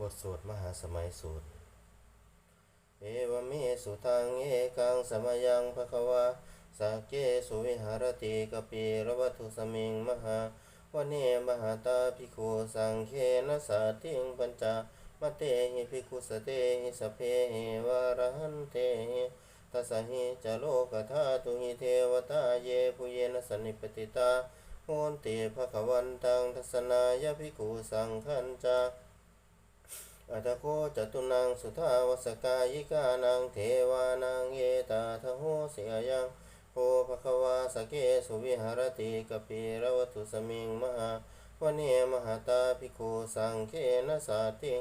บทสวดมหาสมัยสูตร เอวเมสุตังเอกังสมยังภควาสักเกสุวิหารติกปีระวัตุสมิงมหาวเนมหาตาภิกขุสังเคนะสาติงปัญจมเตหิภิกขุสเตหิสเพหิวารหันเตหิตัสหิจโลกธาตุหิเทวตาเยปุเยนะสนนิปติตาโหนติภควันตังทัสสนายภิกขุสังขันจา อัตโคจตุนังสุทาวสกายิกานังเทวานังเยตาทโหเสียยังโพภควาสเกสุวิหารติกปีรวัตุสมิงมหาวเนมหตาภิกขุสังเคนะสาติ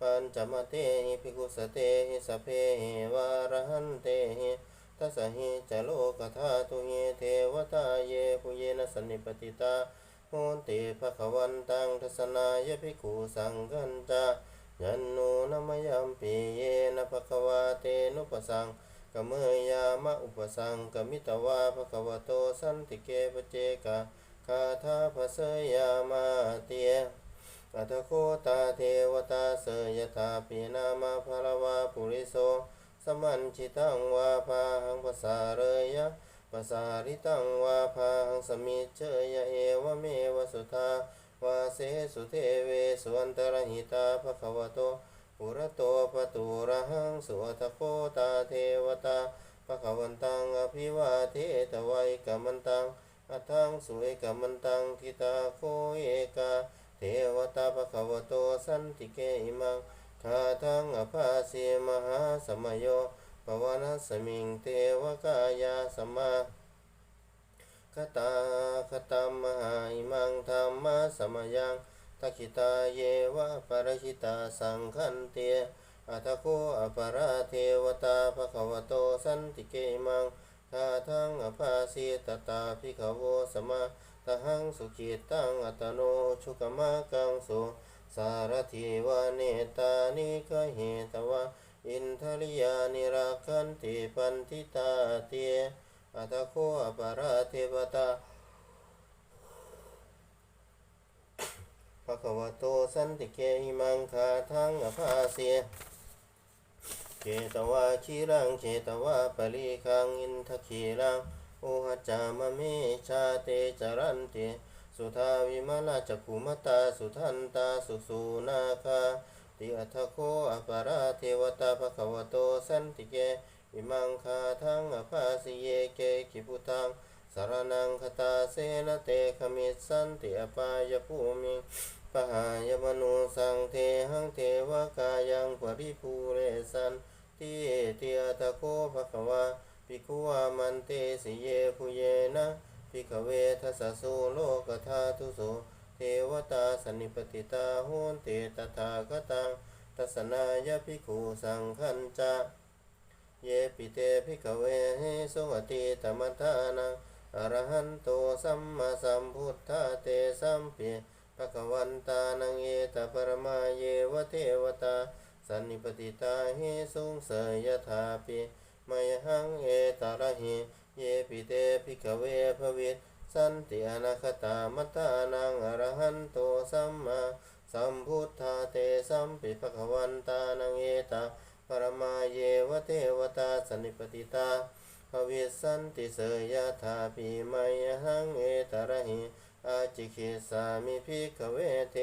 ปัญจมเตหิภิกขุสเตหิสเพหิวารหันเตหิทัสสหิจโลกธาตุหิเทวตาเยปุเยนะสนนิปติตาโหนติภควันตังทัสสนายภิกขุสังกันจา ยันโนนมยัมปีเยนะภะคะวาเตนุปสังกเมยามะอุปสังกมิตวาภะคะวะโตสันติเกปเจกะคาถาภะเสยามาเตียอัตโคตาเทวตาเสยถาปีนามาภะละวาปุริโสสมันชิตังวาภาหังภาษาเรยะภาษาริตังวาภาหังสมิเจยะเอวเมวสุธา วาเสสุเทเวสุอันตรหิตาภควโตปุระโตปตุระหังสุอัตโคตาเทวตาภควันตังอภิวาเทตวัยกมันตังอัทังสุเอกมันตังทิตาโคเอกาเทวตาภควโตสันติเกอิมังคาทังอภาสีมหาสมโยปวนัสมิงเทวกายาสมมา คตาคตมมหาอิมังธรรมะสมยังทักขิตาเยวะปรหิตาสังขันเตอัตโคอปราเทวตาภควโตสันติเกมังคาทังอภาสีตตาภิกขโวสมาตหังสุขิตังอัตโนชุกมะกังสุสารถิวาเนตานิกเหตวะอินทริยานิรักันติปันทิตาเตีย อัตโคอปาราเทวตาภะคะวะโตสันติเกหิมังคาทังอภาเสียเจตวาชีรังเจตวาปริคังอินทคีรังโอหจามะเมชาเตจารันเตสุทาวิมาลาจักขุมตาสุทันตาสุสูนาคาติอัตโคอปาราเทวตาภะคะวะโตสันติเก อิมังคาทังอภาสิเยเกกิพุตังสารนังคตาเสนเตขมิสันติอปายภูมิปหายมนุสังเทหังเทวกายังปริภูเรสันติเตียตะโคภะคะวาปิคุวามันเตสิเยภูเยนะปิขเวทัสสะโสโลกธาตุโสเทวตาสนนิปติตาโหนเตตถาคตังทัสสนายภิกขุสังขันจา เยปิเตภิกขเวสุวติตมัทานังอรหันโตสัมมาสัมพุทธาเตสัมปิภะคะวันตานังเอตปรมาเยวเทวตาสันนิปติตาหิสุงเสยถาปิมยหังเอตระหิเยปิเตภิกขเวภวิตสันติอนาคตามัตานังอรหันโตสัมมาสัมพุทธาเตสัมปิภะคะวันตานังเอตา ปรมาเยวเทวตาสนนิปติตาภวิสันติเสยถาปีมยหังเอตระหิอาจิคิสามิภิกขเวเท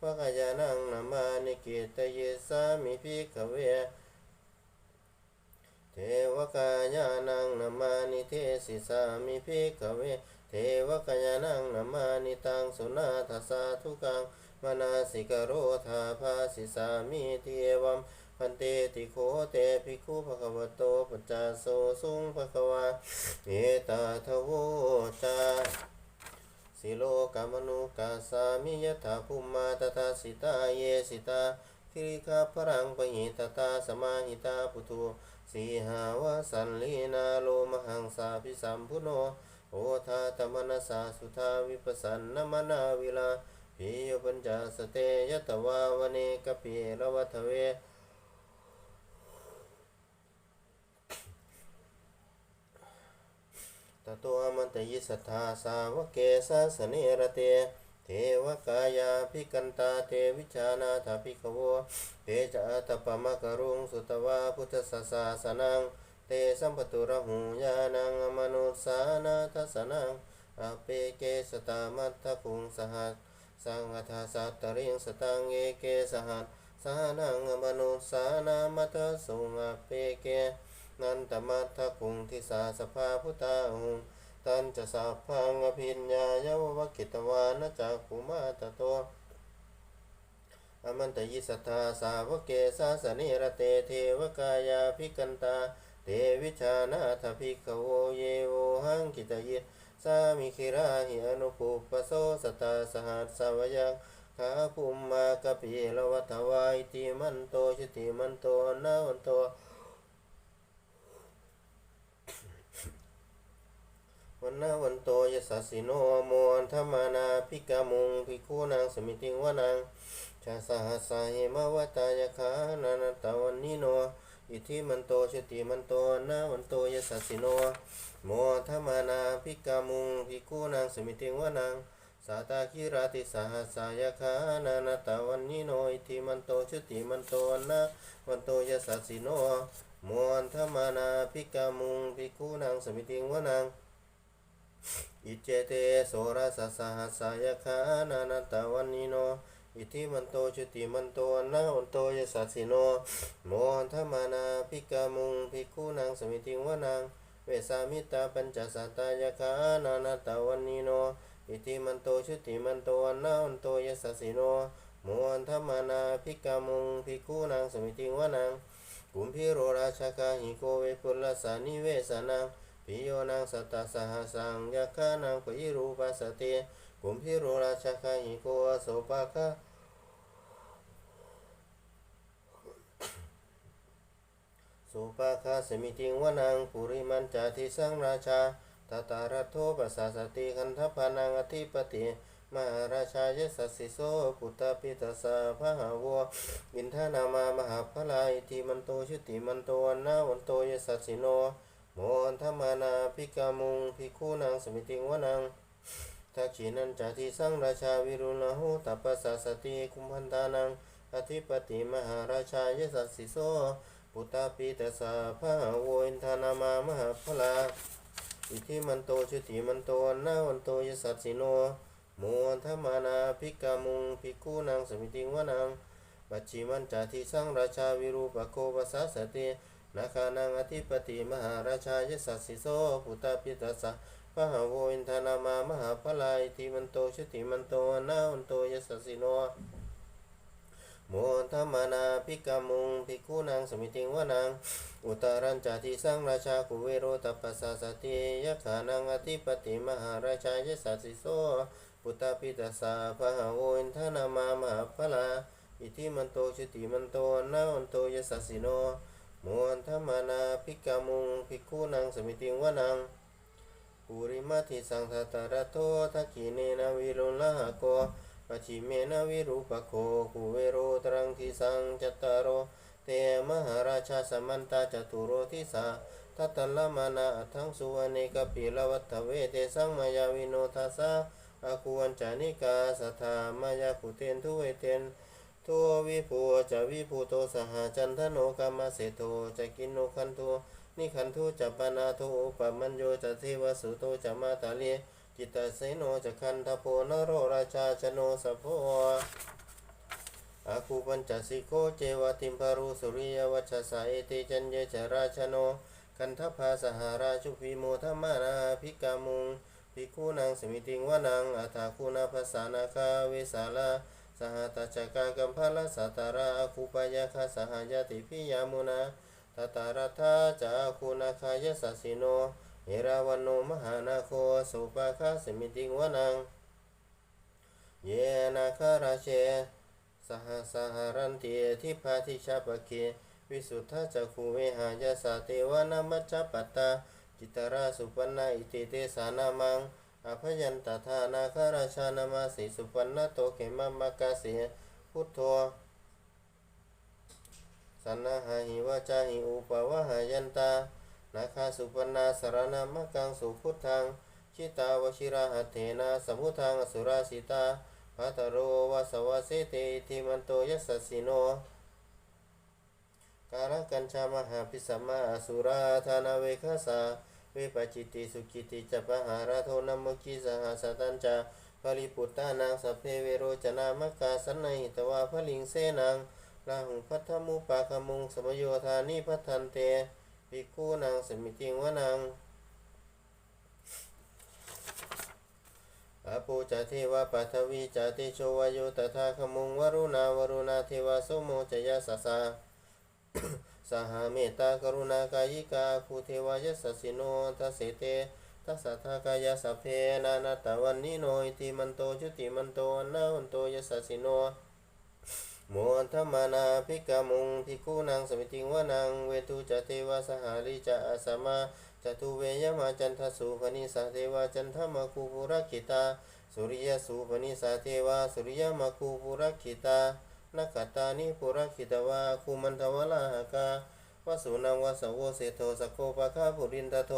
วกายานังนามานิกิตเยสามิภิกขเวเทวกายานังนามานิเทสิสามิภิกขเวเทวกายานังนามานิตังสุนาทสสาทุกังมนาสิกโรธาภาสิสามิเทวัม พันเตติโคเตภิกขุภะคะวะโตปัจจาโสสุงภะคะวาเอตาทโวจาสิโลกามนุกัสสามิยถาภูมมาตถาสิตาเยสิตาคิริคาพรังปหิตตาสมาหิตาปุตุสีหาวสันลีนาโลมหังสาพิสัมพุโนโอทาตมนัสาสุทาวิปัสสันนมนาวิลาปิยปัญจสเตยตวาวเนกปิรวัทเว ตตัวมันตยิสัทธาสาวกเกสาสเนระเต เทวกายาภิกันตาเทวิชานาถาภิกโวเตจะอัตปมะกรุงสุตวาพุทธสสาสนัง เตสัมปตุระหูญาณังอมนุสานาทัสนังอเปเกสตามัตถพุงสหัสสังฆทาสัตตริงสตังเอเกสหัสสานังอมนุสานามัตสุงอเปเก นันตมัตถคุงทิสาสภาพุทธาหุงตันจะสัพพังอภิญญาเยววกิตวานจักขุมาตโตอมันตยิสัทธาสาวกเกสาสนิรเตเทวกายาภิกันตา เตวิชานาถภิกขโวเยโวหังกิตยิสามิคิราหิอนุปุปโสสตาสหัสสวยังขาภูมมากะปีลวัฏวายติมันโตชิติมันโตนาวันโต วันนาวันโตยสัสสิโนโมอันธรรมานาภิกามุงภิกขุนางสมิติงวานังชาสหัสสาเหมาวตายคานานาตาวันนิโนอิทิมันโตชติมันโตนาวันโตยสัสสิโนโมธรรมานาภิกามุงภิกขุนางสมิติงวานังสาตาคิราติสหัสสายคานานาตาวันนิโนอิทิมันโตชติมันโตนาวันโตยสัสสิโนโมอันธรรมานาภิกามุงภิกขุนางสมิติงวานัง อิเจเตโสรสสหัสายคานานาตวันนิโนอิทิมันโตชุติมันโตนาวันโตยสัสสิโนโมหันธมานาภิกามุงภิกขุนางสมิติงวนังเวสามิตาปัญจสัตตายคานานาตวันนิโนอิทิมันโตชุติมันโตนาวันโตยสัสสิโนโมหันธมานาภิกามุงภิกขุนางสมิติงวนังกุมพิโรราชกาหิโกเวปุลลสานิเวสนัง ปิโยนังสัตตสหสังยักขานังปิรูปัสสติกุมพิโรราชคาหิโกโสปะคะโสปะคะสมิติงวนังปุริมันจาทิสังราชาตตารัตโทปัสสสติคันทพานังอธิปติมหาราชายสัสสิโสปุตตปิตสสะพะหาวะอินทนามามหาพลาอิติมันโตชุติมันโตวันนาวันโตยสัสสิโน โมอันธมานาภิกามุงภิกขุนางสมิติงวนังทักขีนันจาทิสังราชาวิรุณหูตัปปสสสติคุมพันตานังอธิปติมหาราชายสัสสิโสปุตตาปิตสาภาโวินทานามามหาพลาอิทิมันโตชุติมันโตนาวันโตยสัสสิโนโมอันธมานาภิกามุงภิกขุนางสมิติงวนังปัจฉิมันจาทิสังราชาวิรูปโคปัสสสติ นาคานังอธิปติมหาราชายสัสสิโสปุตตาปิตัสสะพะหาโวอินทานามามหาพลายติมันโตชติมันโตนาวันโตยสัสสิโนโมธรรมานาภิกามุงภิกขุนางสมิติงวนังอุตารัญจาทิสังราชาคุเวโรตัปปสสสติยะขานังอธิปติมหาราชายสัสสิโสปุตตาปิตัสสะพะหาโวอินทานามามหาพลาอิทิมันโตชติมันโตนาวันโตยสัสสิโน โมอันธมนาภิกามุงภิกขุนางสมิติวนังปุริมาทิสังทตระโตทักขีเนนาวิรุละหะโกปชิเมนาวิรูปโคกุเวโรตรังทิสังจัตตารโอเตมหาราชาสมันตาจตุโรทิสาทัตตละมานาอัทังสุวรรณิกปิลวัตเวเตสังมายาวิโนทัสสะอาคุวันจานิกาสัทธามายาคุเตนทุเวเตน ทัววิภูจะวิภูโตสหจันทโนกามเสโตจะกินโนคันโทนิคันทุจัปนาโทอุปมัญโยจะเทวสุโตจะมาตาเลีจิตตเสโนจะคันทโพนโรราชาชโนสะโพอาคูปัญจสิโกเจวติมพารุสุริยวัชสาเติจันเยจราชโนคันทภาสหาราชุพิโมธมานาภิกามุงภิกขุนางสมิติงวนังอัฏฐาคุณาภาษานาคาเวสาลา สหตจักกากัมพลสัตราคูปยาคาสหายติพิยามุนาตตารัธาจาคูนาคายสัสิโนเอราวันโนมหานาโคสุปาคาสมิติงวนัง เยนาคาราเช สหสหรันติทิพาทิชาปเควิสุทธาจักขุเวหายาสาเตวนามัจจปัตตาจิตราสุปนนาอิติเตสานามัง อภยันตถานาคาราชานามาสีสุปันนโตเขมามากาเสียพุทโธสันนาหาหิวาจาหิอุปวะหายันตานาคาสุปันนาสารนามกังสุพุทธังชิตาวชิราหเถนะสมุทังอสุราสิตาพัตโรวาสวะเสเตอิทิมันโตยัสสิโนการกัญชามหาพิสมาอสุราธานาเวคสา วปจิติสุกิติจัปหาราโทนัมมุขีสหสตัญจาปริปุตตานังสัพเพเวโรจนามกกาสันนิตวาพลิงเสนังลาหุพัทธมุปาคมุงสมโยธานิพัทธันเตภิกขุนังสมิติงวนังอาปูจเทวปัทวีจติโชวายุตถาคมุงวรุณาวรุณาเทวสุโมจยสสา สหเมตตากรุณากายิกาภูเทวายสสิโนทัสเสเตทัสสะทากายสัพเพนานาตวันนิโนอิติมันโตจุติมันโตนาวันโตยสสิโนโมธรรมานาภิกามุงภิกขุนางสมิติงวานังเวทุจเทวสหาริจอาสมาจตุเวยมาจันทสุปนิสาเทวาจันทมคูปุรคิตาสุริยสุปนิสาเทวาสุริยมคูปุรคิตา นักตานิปุรคิตวาคุมันทวลาหกาวสุนังวสโวเสโทสโกปะคาปุรินทโท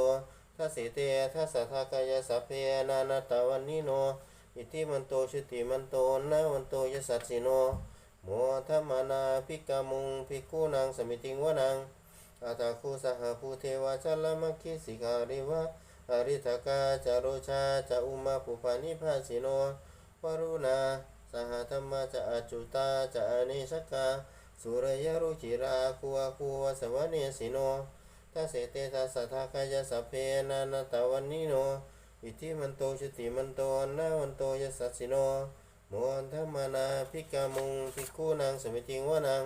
ทัสเสเตทัสสะทากายสัพเพนานาตาวันนิโน อิทิมันโตชุติมันโตนาวันโตยสัสสิโนโมทัมมานาภิกามุงภิกขุนางสมิติงวนังอาตาคุสหภูเทวาชลมัคคิสิการิวะอริทกาจารุชาจาอุมาปุปานิภาสิโนวรุณา สหธรรมจะอจุตาจะอเนชกาสุรยรุจิราคุวคุวสวเนสิโนทัสเตทัสทากายสัพเพนานาตาวันนิโนอิทิมันโตชติมันโตนาวันโตยสัสสิโนโมอันธรรมานาภิกามุงภิกขุนางสมิติงวนัง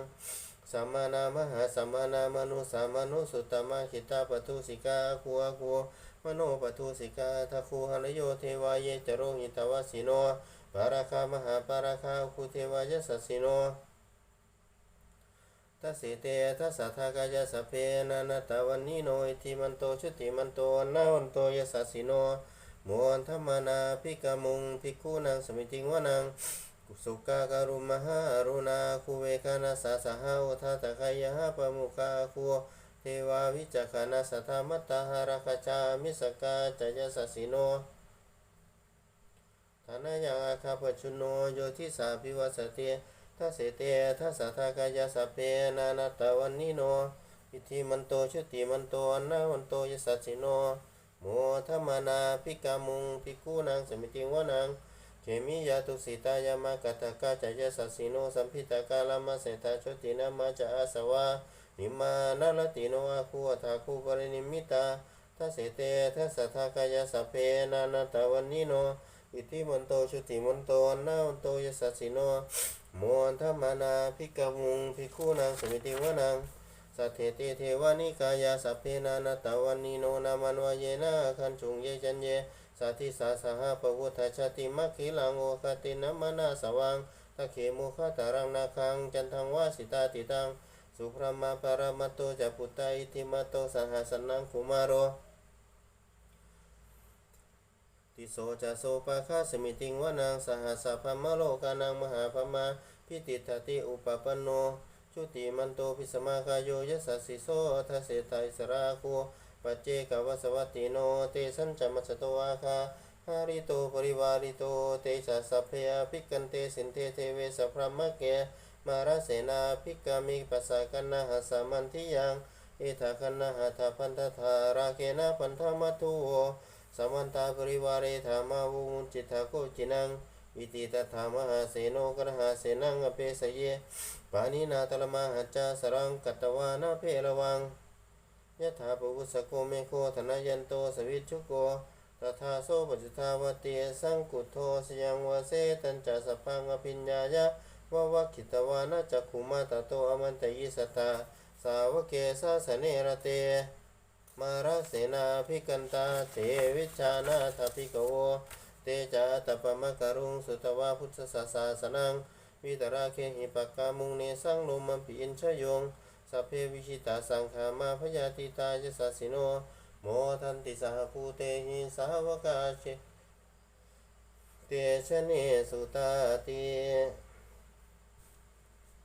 สัมมานามหาสัมมานามนุสามานุสุตตมะขิตาปทุสิกาคูอาคูมโนปทุสิกาทัคูหรโยเทวายเยจโรหิตวสิโน ปาราคามหาปาราคาคูเทวายสัสสิโนทัสเสเตทัสสะทากายสัพเพนานาตาวันนิโนอิทิมันโตชุติมันโตนาวันโตยสัสสิโนมอันธรรมนาภิกามุงภิกขุนางสมิติงวนังสุกาการุมหาอรุณาคูเวคานาสาสหาอุทาตะคายะปะมุคาคูเทวาวิจักขานาสัทธามัตตาหาราคาจามิสกาจยสัสสิโน ฐานะยังอาคาปชุโนโยทิสาพิวัสเตทัสเตทัสทากายสัพเพนานาตาวันนิโนอิทิมันโตชุติมันโตอนาวันโตยสัสสิโนโมทัมมนาภิกามุงภิกขุนางสมิติวนังเขมิยาตุสิตายามากัตะกาจายสัสิโนสัมพิตากาลามาเสตาชุตินามาจาอาสวะนิมานาลติโนอาคูอัาคูปรินิมิตาทัสเตทัสทากายสัพเพนานาตาวันนิโน อิทิมันโตชุติมันโตนาวันโตยสัสสิโนมอันธรรมนาภิกามุงภิกขุนางสมิติวนังสัทเทเตเทวานิกายาสัพเพนานาตาวันนิโนนามันวายเยนะคันจุงเยจันเยสัทิสาสหปวุฒชาติมัคคิลังโอคตินมนาสวังตะเขมุขตารังนาคังจันทังวาสิตาติตังสุพรมาปรมัตโตจัปุตตาอิติมโตสหัสนังคุมารโริโสจะโสปะคาสมิติงวนังสหัสสะพมะโลกานังมหาพมาพิติตติอุปปนโน ชุติมันโตพิสมาคายโยยสัสสิโสทัสเสไตสราคูปัจเจกวสวัตติโน เตสัญจมัสโตอาคาหาริโตปริวาริโต เตชะสัพเพยภิกันเตสินเทเทเวสพรมะเกมาราเสนาภิกามิปัสสะกันนะหัสสามันทิยังเอทาคันนะหัตถพันธทาราเคนะพันธมัตุโว สมันตาปริวาเรธามาวุงจิตาโกจินังอิติตถามหาเสโนกรหาเสนังอเปสเยปานินาตลมหัจจาสรังกัตตวานาเพระวังยะถาปุสสโกเมโคธนยันโตสวิชุโกตถาโซปัจจุทาวเตสังกุโทสยังวเสตัญจสพังอภิญญายะวะวะคิตวานาจักขุมาตโตอมันตยิสตาสาวเกสาสเนระเต มาราเสนาภิกันตาเตวิชานาทภิกโว เตจาตปมะการุงสุตวาพุทธศาสาสนัง วิตราเคหิปกามุงเนสังลมมปิอินชยงสัพเพวิชิตาสังขามาพยาติตายสัสสิโน โมทันติสหภูเตหิสาวกาเชเตชะเนสุตาติ